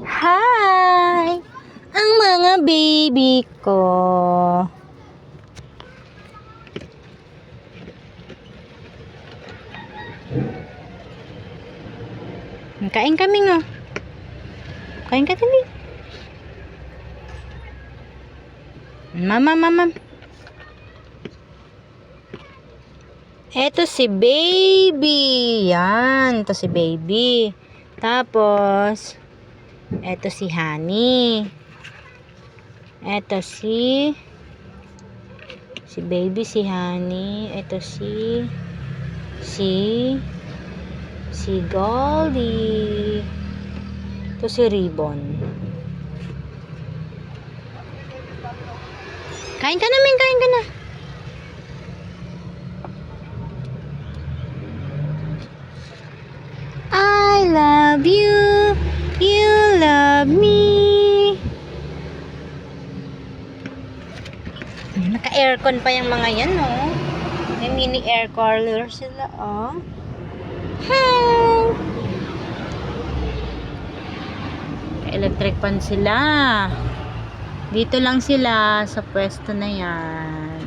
Hi! Ang mga baby ko. Kain kami nga. Kain ka dali. Mama, mama. Eto si baby. Yan. Ito si baby. Tapos, eto si honey. Eto si si baby si honey. Eto si si si Goldie. Ito si Ribbon. Kain ka namin, kain ka na. I love. You love me. Naka-aircon pa yung mga yan, oh. May mini air cooler sila, oh. Hi! Electric pan sila. Dito lang sila sa pwesto na yan.